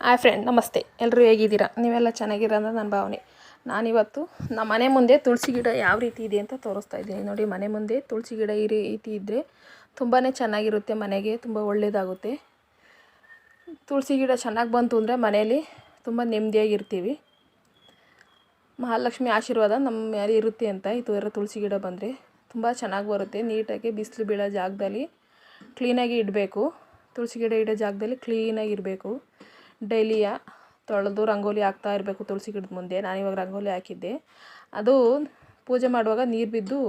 Hi friend ನಮಸ್ತೆ. ಎಲ್ಲರೂ ಹೇಗಿದ್ದೀರಾ? ನೀವೆಲ್ಲ ಚೆನ್ನಾಗಿರ ನನ್ನ ಭಾವನೆ. ನಾನಿವತ್ತು ನಮ್ಮ ಮನೆ ಮುಂದೆ ತುಳಸಿ ಗಿಡ ಯಾವ ರೀತಿ ಇದೆ ಅಂತ ತೋರಿಸ್ತಾ ಇದ್ದೀನಿ. ನೋಡಿ, ಮನೆ ಮುಂದೆ ತುಳಸಿ ಗಿಡ ಈ ರೀತಿ ಇದ್ದರೆ ತುಂಬಾ ಚೆನ್ನಾಗಿರುತ್ತೆ ಮನೆಗೆ, ತುಂಬ ಒಳ್ಳೆಯದಾಗುತ್ತೆ ತುಳಸಿ ಗಿಡ ಚೆನ್ನಾಗಿ ಬಂತು ಅಂದರೆ ಮನೆಯಲ್ಲಿ ತುಂಬ ನೆಮ್ಮದಿಯಾಗಿರ್ತೀವಿ. ಮಹಾಲಕ್ಷ್ಮಿ ಆಶೀರ್ವಾದ ನಮ್ಮ ಮೇಲೆ ಇರುತ್ತೆ ಅಂತ ಈ ತುಳಸಿ ಗಿಡ ಬಂದರೆ. ತುಂಬ ಚೆನ್ನಾಗಿ ಬರುತ್ತೆ. ನೀಟಾಗಿ ಬಿಸಿಲು ಬೀಳೋ ಜಾಗದಲ್ಲಿ ಕ್ಲೀನಾಗಿ ಇಡಬೇಕು. ತುಳಸಿ ಗಿಡ ಇಡೋ ಜಾಗದಲ್ಲಿ ಕ್ಲೀನಾಗಿ ಇರಬೇಕು ಡೈಲಿಯ ತೊಳೆದು ರಂಗೋಲಿ ಹಾಕ್ತಾ ಇರಬೇಕು ತುಳಸಿ ಗಿಡದ ಮುಂದೆ. ನಾನಿವಾಗ ರಂಗೋಲಿ ಹಾಕಿದ್ದೆ. ಅದು ಪೂಜೆ ಮಾಡುವಾಗ ನೀರು ಬಿದ್ದು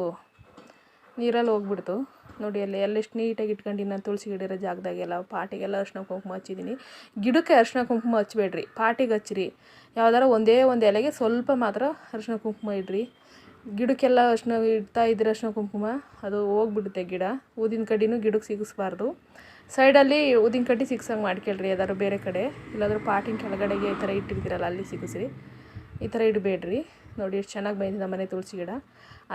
ನೀರಲ್ಲಿ ಹೋಗ್ಬಿಡ್ತು. ನೋಡಿ ಅಲ್ಲಿ ಎಲ್ಲೆಷ್ಟು ನೀಟಾಗಿ ಇಟ್ಕೊಂಡು ನಾನು ತುಳಸಿ ಗಿಡ ಇರೋ ಜಾಗದಾಗೆಲ್ಲ, ಪಾಟಿಗೆಲ್ಲ ಅರ್ಶಿನ ಕುಂಕುಮ ಹಚ್ಚಿದ್ದೀನಿ. ಗಿಡಕ್ಕೆ ಅರ್ಶಿನ ಕುಂಕುಮ ಹಚ್ಚಬೇಡ್ರಿ ಪಾಟಿಗೆ ಹಚ್ಚಿರಿ. ಯಾವ್ದಾರ ಒಂದೇ ಒಂದು ಎಲೆಗೆ ಸ್ವಲ್ಪ ಮಾತ್ರ ಅರ್ಶಿನ ಕುಂಕುಮ ಇಡ್ರಿ. ಗಿಡಕ್ಕೆಲ್ಲ ಅರ್ಶಿನ ಇಡ್ತಾ ಇದ್ರೆ ಅರ್ಶಿನ ಕುಂಕುಮ, ಅದು ಹೋಗ್ಬಿಡುತ್ತೆ ಗಿಡ. ಊದಿನ ಕಡ್ಡಿನೂ ಗಿಡಕ್ಕೆ ಸಿಗಿಸ್ಬಾರ್ದು. ಸೈಡಲ್ಲಿ ಊದಿನ ಕಡ್ಡಿ ಸಿಗ್ಸಂಗೆ ಮಾಡ್ಕೊಳ್ರಿ, ಯಾವ್ದಾದ್ರು ಬೇರೆ ಕಡೆ. ಇಲ್ಲಾದರೂ ಪಾಟಿನ ಕೆಳಗಡೆಗೆ ಈ ಥರ ಇಟ್ಟಿರ್ತೀರಲ್ಲ, ಅಲ್ಲಿ ಸಿಗಿಸ್ರಿ. ಈ ಥರ ಇಡಬೇಡ್ರಿ. ನೋಡಿ, ಎಷ್ಟು ಚೆನ್ನಾಗಿ ಬಂದಿದೆ ಮನೆ ತುಳಸಿ ಗಿಡ.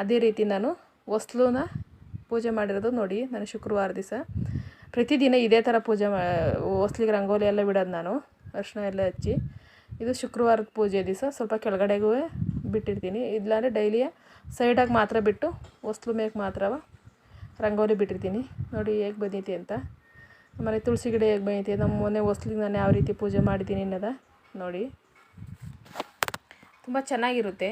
ಅದೇ ರೀತಿ ನಾನು ಹೊಸ್ಲುನ ಪೂಜೆ ಮಾಡಿರೋದು ನೋಡಿ, ನಾನು ಶುಕ್ರವಾರ ದಿವಸ. ಪ್ರತಿದಿನ ಇದೇ ಥರ ಪೂಜೆ ಮಾ, ಹೊಸ್ಲಿಗೆ ರಂಗೋಲಿ ಎಲ್ಲ ಬಿಡೋದು ನಾನು ಅರ್ಶಿನ ಎಲ್ಲ ಹಚ್ಚಿ. ಇದು ಶುಕ್ರವಾರದ ಪೂಜೆ ದಿವಸ, ಸ್ವಲ್ಪ ಕೆಳಗಡೆಗೂ ಬಿಟ್ಟಿರ್ತೀನಿ ಇಲ್ಲಾಂದರೆ ಡೈಲಿಯ ಸೈಡಾಗಿ ಮಾತ್ರ ಬಿಟ್ಟು ಹೊಸ್ಲು ಮೇಕ್ ಮಾತ್ರ ರಂಗೋಲಿ ಬಿಟ್ಟಿರ್ತೀನಿ ನೋಡಿ ಹೇಗೆ ಬಂದೈತಿ ಅಂತ. ಆಮೇಲೆ ತುಳಸಿ ಗಿಡ ಹೇಗೆ ಬಂದೈತಿ, ನಮ್ಮ ಮೊನ್ನೆ ಹೊಸ್ಲಿಗೆ ನಾನು ಯಾವ ರೀತಿ ಪೂಜೆ ಮಾಡಿದ್ದೀನಿ ಅನ್ನೋದ ನೋಡಿ. ತುಂಬ ಚೆನ್ನಾಗಿರುತ್ತೆ.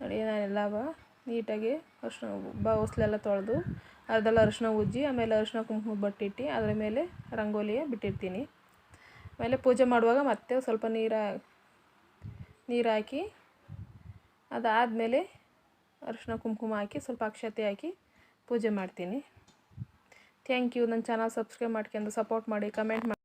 ನೋಡಿ, ನಾನೆಲ್ಲ ನೀಟಾಗಿ ಅರಿಶಿನ ಬ, ಹೊಸ್ಲೆಲ್ಲ ತೊಳೆದು ಅದೆಲ್ಲ ಅರಿಶಿನ ಉಜ್ಜಿ, ಆಮೇಲೆ ಅರಿಶಿನ ಕುಂಕುಮ ಬಟ್ಟಿಟ್ಟು ಅದರ ಮೇಲೆ ರಂಗೋಲಿಯ ಬಿಟ್ಟಿರ್ತೀನಿ ಆಮೇಲೆ ಪೂಜೆ ಮಾಡುವಾಗ ಮತ್ತೆ ಸ್ವಲ್ಪ ನೀರು ನೀರು ಹಾಕಿ ಅದಾದಮೇಲೆ ಅರಿಶಿನ ಕುಂಕುಮ ಹಾಕಿ, ಸ್ವಲ್ಪ ಅಕ್ಷತೆ ಹಾಕಿ ಪೂಜೆ ಮಾಡ್ತೀನಿ. ಥ್ಯಾಂಕ್ ಯು ನನ್ನ ಚಾನಲ್ ಸಬ್ಸ್ಕ್ರೈಬ್ ಮಾಡ್ಕೊಂಡು ಸಪೋರ್ಟ್ ಮಾಡಿ ಕಮೆಂಟ್ ಮಾಡಿ.